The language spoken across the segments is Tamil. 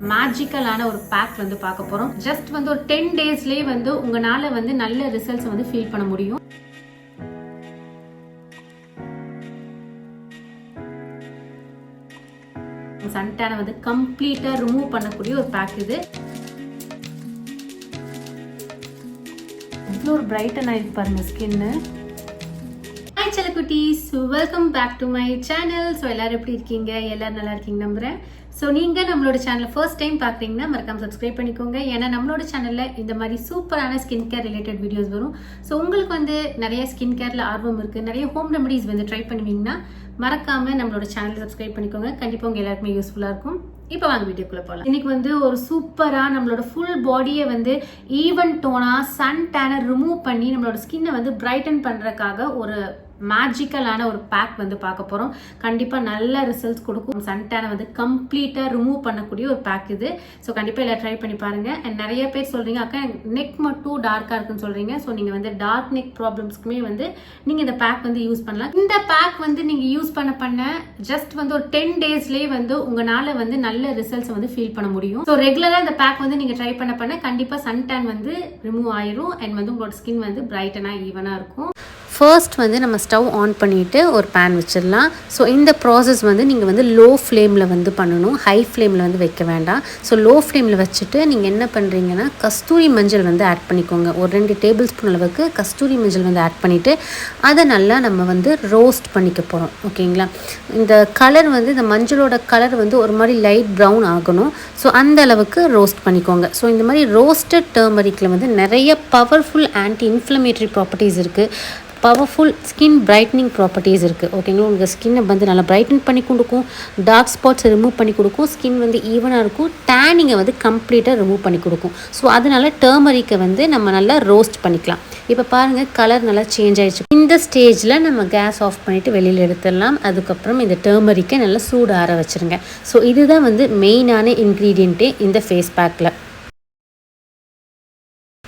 மேஜிக்கலான ஒரு பேக் வந்து பார்க்க போறோம். ஜஸ்ட் வந்து ஒரு டென் டேஸ்லயே வந்து உங்களால வந்து நல்ல ரிசல்ட்ஸ் வந்து ஃபீல் பண்ண முடியும். சன்டேனை வந்து கம்ப்ளீட்டா ரிமூவ் பண்ணக்கூடிய ஒரு பேக் இது. இவ்வளோ ஒரு பிரைட்டன் ஆயிருக்கு பாருங்க ஸ்கின்னு ஹலோ குட்டீஸ் welcome back to my channel so எல்லோரும் எப்படி இருக்கீங்க? எல்லோரும் நல்லா இருக்கீங்க நம்புகிறேன் ஸோ நீங்கள் நம்மளோட சேனலை ஃபர்ஸ்ட் டைம் பார்க்குறீங்கன்னா மறக்காம சப்ஸ்கிரைப் பண்ணிக்கோங்க. ஏன்னா நம்மளோட சேனலில் இந்த மாதிரி சூப்பரான ஸ்கின் கேர் ரிலேட்டட் வீடியோஸ் வரும். ஸோ உங்களுக்கு வந்து நிறைய ஸ்கின் கேரில் ஆர்வம் இருக்குது நிறைய ஹோம் ரெமடிஸ் வந்து ட்ரை பண்ணுவீங்கன்னா மறக்காம நம்மளோட சேனலை சப்ஸ்கிரைப் பண்ணிக்கோங்க. கண்டிப்பாக உங்கள் எல்லாருக்குமே யூஸ்ஃபுல்லாக இருக்கும். இப்போ வாங்க வீடியோக்குள்ளே போகலாம் இன்றைக்கி வந்து ஒரு சூப்பராக நம்மளோட ஃபுல் பாடியை வந்து ஈவன் டோனாக சன் டேனை ரிமூவ் பண்ணி நம்மளோட ஸ்கின்னை வந்து பிரைட்டன் பண்ணுறதுக்காக ஒரு மேஜிக்கலான ஒரு பேக் வந்து பார்க்க போகிறோம் கண்டிப்பாக நல்ல ரிசல்ட்ஸ் கொடுக்கும். சன் டேனை வந்து கம்ப்ளீட்டாக ரிமூவ் பண்ணக்கூடிய ஒரு பேக் இது. ஸோ கண்டிப்பாக எல்லாம் ட்ரை பண்ணி பாருங்கள் அண்ட் நிறைய பேர் சொல்கிறீங்க அக்கா நெக் மட்டும் டார்க்காக இருக்குன்னு சொல்கிறீங்க ஸோ நீங்கள் வந்து டார்க் நெக் ப்ராப்ளம்ஸ்க்குமே வந்து நீங்கள் இந்த பேக் வந்து யூஸ் பண்ணலாம். இந்த பேக் வந்து நீங்கள் யூஸ் பண்ண பண்ண ஜஸ்ட் வந்து ஒரு டென் டேஸ்லேயே வந்து உங்களால் வந்து நல்ல ரிசல்ட்ஸ் வந்து ஃபீல் பண்ண முடியும். ஸோ ரெகுலராக இந்த பேக் வந்து நீங்கள் ட்ரை பண்ண பண்ண கண்டிப்பாக சன் டேன் வந்து ரிமூவ் ஆயிரும். அண்ட் வந்து உங்களோட ஸ்கின் வந்து பிரைட்டனாக ஈவனாக இருக்கும். ஃபர்ஸ்ட் வந்து நம்ம ஸ்டவ் ஆன் பண்ணிவிட்டு ஒரு பேன் வச்சிடலாம். ஸோ இந்த ப்ராசஸ் வந்து நீங்கள் வந்து லோ ஃப்ளேமில் வந்து பண்ணணும். ஹை ஃப்ளேமில் வந்து வைக்க வேண்டாம். ஸோ லோ ஃப்ளேமில் வச்சுட்டு நீங்கள் என்ன பண்ணுறீங்கன்னா கஸ்தூரி மஞ்சள் வந்து ஆட் பண்ணிக்கோங்க. ஒரு ரெண்டு டேபிள் ஸ்பூன் அளவுக்கு கஸ்தூரி மஞ்சள் வந்து ஆட் பண்ணிவிட்டு அதை நல்லா நம்ம வந்து ரோஸ்ட் பண்ணிக்க போகிறோம் ஓகேங்களா? இந்த கலர் வந்து இந்த மஞ்சளோட கலர் வந்து ஒரு மாதிரி லைட் ப்ரௌன் ஆகணும். ஸோ அந்த அளவுக்கு ரோஸ்ட் பண்ணிக்கோங்க. ஸோ இந்த மாதிரி ரோஸ்டட் டர்மரிக்கில் வந்து நிறைய பவர்ஃபுல் ஆன்டி இன்ஃப்ளமேட்டரி ப்ராப்பர்ட்டிஸ் இருக்குது பவர்ஃபுல் ஸ்கின் பிரைட்னிங் ப்ராப்பர்ட்டிஸ் இருக்குது ஓகேங்களா உங்கள் ஸ்கின்னை வந்து நல்லா பிரைட்டன் பண்ணி கொடுக்கும். டார்க் ஸ்பாட்ஸ் ரிமூவ் பண்ணி கொடுக்கும். ஸ்கின் வந்து ஈவனாக இருக்கும். டேனிங்கை வந்து கம்ப்ளீட்டாக ரிமூவ் பண்ணி கொடுக்கும். ஸோ அதனால டேர்மரிக்கை வந்து நம்ம நல்லா ரோஸ்ட் பண்ணிக்கலாம். இப்போ பாருங்கள் கலர் நல்லா சேஞ்ச் ஆகிடுச்சு இந்த ஸ்டேஜில் நம்ம கேஸ் ஆஃப் பண்ணிவிட்டு வெளியில் எடுத்துடலாம். அதுக்கப்புறம் இந்த டேர்மரிக்கை நல்லா சூடு ஆற வச்சுருங்க. ஸோ இதுதான் வந்து மெயினான இன்க்ரீடியண்ட்டே இந்த ஃபேஸ் பேக்கில்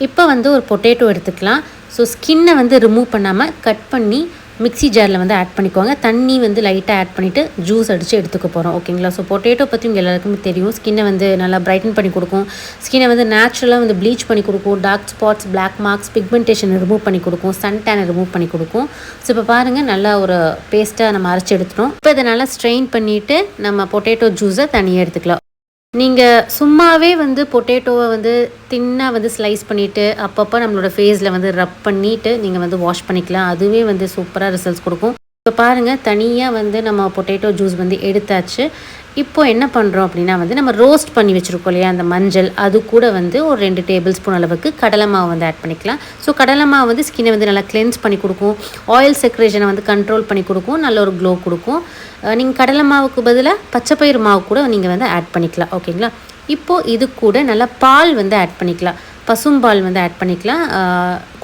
இப்போ வந்து ஒரு பொட்டேட்டோ எடுத்துக்கலாம். ஸோ ஸ்கின்னை வந்து ரிமூவ் பண்ணாமல் கட் பண்ணி மிக்ஸி ஜாரில் வந்து ஆட் பண்ணிக்கோங்க. தண்ணி வந்து லைட்டாக ஆட் பண்ணிவிட்டு ஜூஸ் அடித்து எடுத்துக்க போகிறோம் ஓகேங்களா ஸோ பொட்டேட்டோ பற்றி உங்கள் எல்லாருக்குமே தெரியும். ஸ்கின்னை வந்து நல்லா பிரைட்டன் பண்ணி கொடுக்கும். ஸ்கின்னை வந்து நேச்சுரலாக வந்து ப்ளீச் பண்ணி கொடுக்கும். Dark spots black marks pigmentation remove பண்ணி கொடுக்கும். சன் டேனை ரிமூவ் பண்ணி கொடுக்கும். ஸோ இப்போ பாருங்கள் நல்லா ஒரு பேஸ்ட்டாக நம்ம அரைச்சி எடுத்துட்டோம். இப்போ இதை நல்லா ஸ்ட்ரெயின் பண்ணிவிட்டு நம்ம பொட்டேட்டோ ஜூஸை தனியாக எடுத்துக்கலாம். நீங்கள் சும்மாவே வந்து பொட்டேட்டோவை வந்து தின்னாக வந்து ஸ்லைஸ் பண்ணிவிட்டு அப்பப்போ நம்மளோட ஃபேஸில் வந்து ரப் பண்ணிவிட்டு நீங்கள் வந்து வாஷ் பண்ணிக்கலாம். அதுவே வந்து சூப்பராக ரிசல்ட்ஸ் கொடுக்கும். இப்போ பாருங்கள் தனியாக வந்து நம்ம பொட்டேட்டோ ஜூஸ் வந்து எடுத்தாச்சு. இப்போ என்ன பண்ணுறோம் அப்படின்னா வந்து நம்ம ரோஸ்ட் பண்ணி வச்சுருக்கோம் இல்லையா அந்த மஞ்சள் அது கூட வந்து ஒரு ரெண்டு டேபிள் ஸ்பூன் அளவுக்கு கடலை மாவு வந்து ஆட் பண்ணிக்கலாம். ஸோ கடலை மாவு வந்து ஸ்கின்னை வந்து நல்லா கிளென்ஸ் பண்ணி கொடுக்கும். ஆயில் செக்ரேஷனை வந்து கண்ட்ரோல் பண்ணி கொடுக்கும். நல்ல ஒரு க்ளோ கொடுக்கும். நீங்கள் கடலை மாவுக்கு பதிலாக பச்சைப்பயிறு மாவு கூட நீங்கள் வந்து ஆட் பண்ணிக்கலாம். ஓகேங்களா இப்போது இது கூட நல்லா பால் வந்து ஆட் பண்ணிக்கலாம். பசும்பால் வந்து ஆட் பண்ணிக்கலாம்.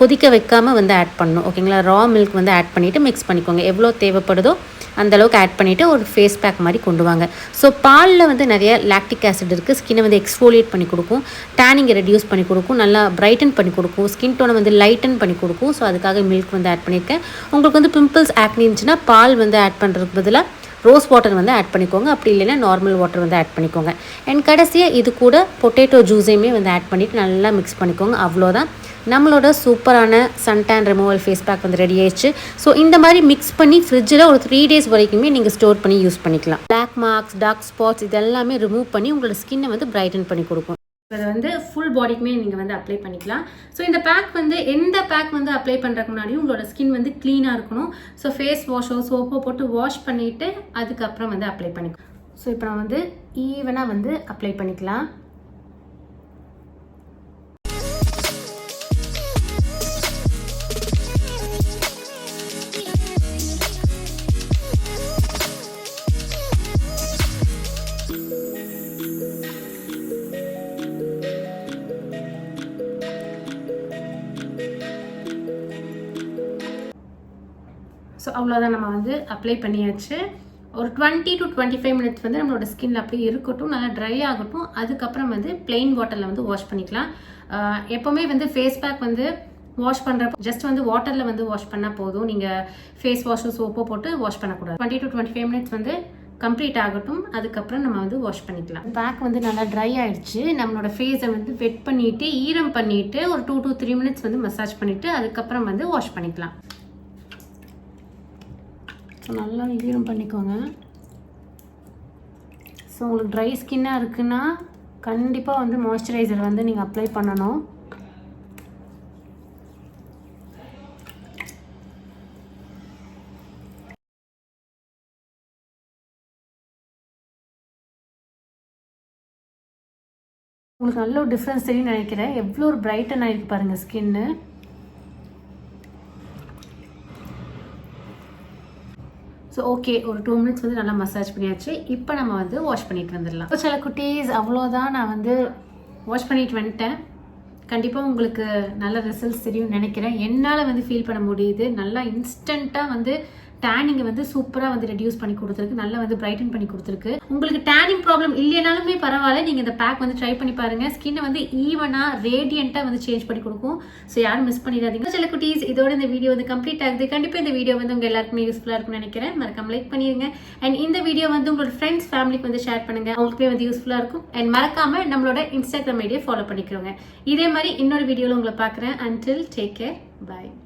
கொதிக்க வைக்காமல் வந்து ஆட் பண்ணணும். ஓகேங்களா? ரா மில்க் வந்து ஆட் பண்ணிவிட்டு மிக்ஸ் பண்ணிக்கோங்க. எவ்வளோ தேவைப்படுதோ அந்தளவுக்கு ஆட் பண்ணிவிட்டு ஒரு ஃபேஸ் பேக் மாதிரி கொண்டு வாங்க. ஸோ பாலில் வந்து நிறைய லாக்டிக் ஆசிட் இருக்குது ஸ்கின்னை வந்து எக்ஸ்ஃபோலியேட் பண்ணி கொடுக்கும். டேனிங்கை ரெடியூஸ் பண்ணி கொடுக்கும். நல்லா பிரைட்டன் பண்ணி கொடுக்கும். ஸ்கின் டோனை வந்து லைட்டன் பண்ணி கொடுக்கும். ஸோ அதுக்காக மில்க் வந்து ஆட் பண்ணியிருக்கேன். உங்களுக்கு வந்து பிம்பிள்ஸ் ஆக்னி இருந்துச்சுன்னா பால் வந்து ஆட் பண்ணுறதுக்கு பதிலாக ரோஸ் வாட்டர் வந்து ஆட் பண்ணிக்கோங்க. அப்படி இல்லைன்னா நார்மல் வாட்டர் வந்து ஆட் பண்ணிக்கோங்க. அண்ட் கடைசியாக இது கூட பொட்டேட்டோ ஜூஸையுமே வந்து ஆட் பண்ணிவிட்டு நல்லா மிக்ஸ் பண்ணிக்கோங்க. அவ்வளோதான். நம்மளோட சூப்பரான சன்டேன் ரிமூவல் ஃபேஸ் பேக் வந்து ரெடி ஆயிடுச்சு. ஸோ இந்த மாதிரி மிக்ஸ் பண்ணி ஃப்ரிட்ஜில் ஒரு த்ரீ டேஸ் வரைக்குமே நீங்கள் ஸ்டோர் பண்ணி யூஸ் பண்ணிக்கலாம். பிளாக் மார்க்ஸ் டார்க் ஸ்பாட்ஸ் இதெல்லாமே ரிமூவ் பண்ணி உங்களோட ஸ்கின்னை வந்து பிரைட்டன் பண்ணி கொடுக்கும். அதை வந்து ஃபுல் பாடிக்குமே நீங்கள் வந்து அப்ளை பண்ணிக்கலாம். ஸோ இந்த பேக் வந்து எந்த பேக் வந்து அப்ளை பண்ணுறதுக்கு முன்னாடியும் உங்களோட ஸ்கின் வந்து க்ளீனாக இருக்கணும். ஸோ ஃபேஸ் வாஷோ சோப்போ போட்டு வாஷ் பண்ணிவிட்டு அதுக்கப்புறம் வந்து அப்ளை பண்ணிக்கலாம். ஸோ இப்போ நான் வந்து ஈவனாக வந்து அப்ளை பண்ணிக்கலாம். ஸோ அவ்வளோதான் நம்ம வந்து அப்ளை பண்ணியாச்சு. ஒரு twenty to twenty five minutes வந்து நம்மளோட ஸ்கின்ல அப்படியே இருக்கட்டும் நல்லா ட்ரை ஆகட்டும். அதுக்கப்புறம் வந்து பிளெயின் வாட்டரில் வந்து வாஷ் பண்ணிக்கலாம். எப்போவுமே வந்து ஃபேஸ் பேக் வந்து வாஷ் பண்ணுறப்போ ஜஸ்ட் வந்து வாட்டரில் வந்து வாஷ் பண்ணால் போதும். நீங்கள் ஃபேஸ் வாஷும் சோப்போ போட்டு வாஷ் பண்ணக்கூடாது. Twenty to twenty five minutes வந்து கம்ப்ளீட் ஆகட்டும். அதுக்கப்புறம் நம்ம வந்து வாஷ் பண்ணிக்கலாம். பேக் வந்து நல்லா ட்ரை ஆயிடுச்சு. நம்மளோட ஃபேஸை வந்து வெட் பண்ணிவிட்டு ஈரம் பண்ணிவிட்டு ஒரு டூ டூ த்ரீ மினிட்ஸ் வந்து மசாஜ் பண்ணிவிட்டு அதுக்கப்புறம் வந்து வாஷ் பண்ணிக்கலாம். ஸோ நல்லா ஈரம் பண்ணிக்கோங்க. ஸோ உங்களுக்கு ட்ரை ஸ்கின்னாக இருக்குன்னா கண்டிப்பாக வந்து மாய்ஸ்சரைசர் வந்து நீங்கள் அப்ளை பண்ணணும். உங்களுக்கு நல்ல ஒரு டிஃப்ரென்ஸ் தெரியும் நினைக்கிறேன். எவ்வளோ ஒரு பிரைட்டன் ஆகிருக்கு பாருங்கள் ஸ்கின்னு ஸோ ஓகே ஒரு டூ மினிட்ஸ் வந்து நல்லா மசாஜ் பண்ணியாச்சு. இப்போ நம்ம வந்து வாஷ் பண்ணிட்டு வந்துடலாம். ஸோ சில குட்டீஸ் அவ்வளோதான் நான் வந்து வாஷ் பண்ணிட்டு வந்துட்டேன். கண்டிப்பாக உங்களுக்கு நல்ல ரிசல்ட்ஸ் தெரியும்னு நினைக்கிறேன். என்னால் வந்து ஃபீல் பண்ண முடியுது. நல்லா இன்ஸ்டண்ட்டாக வந்து டேனிங்கை வந்து சூப்பராக வந்து ரெடியூஸ் பண்ணி கொடுத்துருக்கு. நல்லா வந்து பிரைட்டன் பண்ணி கொடுத்துருக்கு. உங்களுக்கு டேனிங் ப்ராப்ளம் இல்லைனாலுமே பரவாயில்ல. நீங்கள் இந்த பேக் வந்து ட்ரை பண்ணி பாருங்கள் ஸ்கின்னை வந்து ஈவனாக ரேடியண்ட்டாக வந்து சேஞ்ச் பண்ணி கொடுக்கும். ஸோ யாரும் மிஸ் பண்ணிடாதீங்க. சில குட்டீஸ் இதோட இந்த வீடியோ வந்து கம்ப்ளீட் ஆகுது. கண்டிப்பாக இந்த வீடியோ வந்து உங்கள் எல்லாருக்குமே யூஸ்ஃபுல்லாக இருக்கும்னு நினைக்கிறேன். மறக்காம லைக் பண்ணிடுங்க. அண்ட் இந்த வீடியோ வந்து உங்களோட ஃப்ரெண்ட்ஸ் ஃபேமிலிக்கு வந்து ஷேர் பண்ணுங்க. அவங்களுக்குமே வந்து யூஸ்ஃபுல்லாக இருக்கும். அண்ட் மறக்காம நம்மளோட இன்ஸ்டாகிராம் ஐடியை ஃபாலோ பண்ணிக்கிறோங்க இதே மாதிரி இன்னொரு வீடியோவில் உங்களை பார்க்குறேன். Until take care bye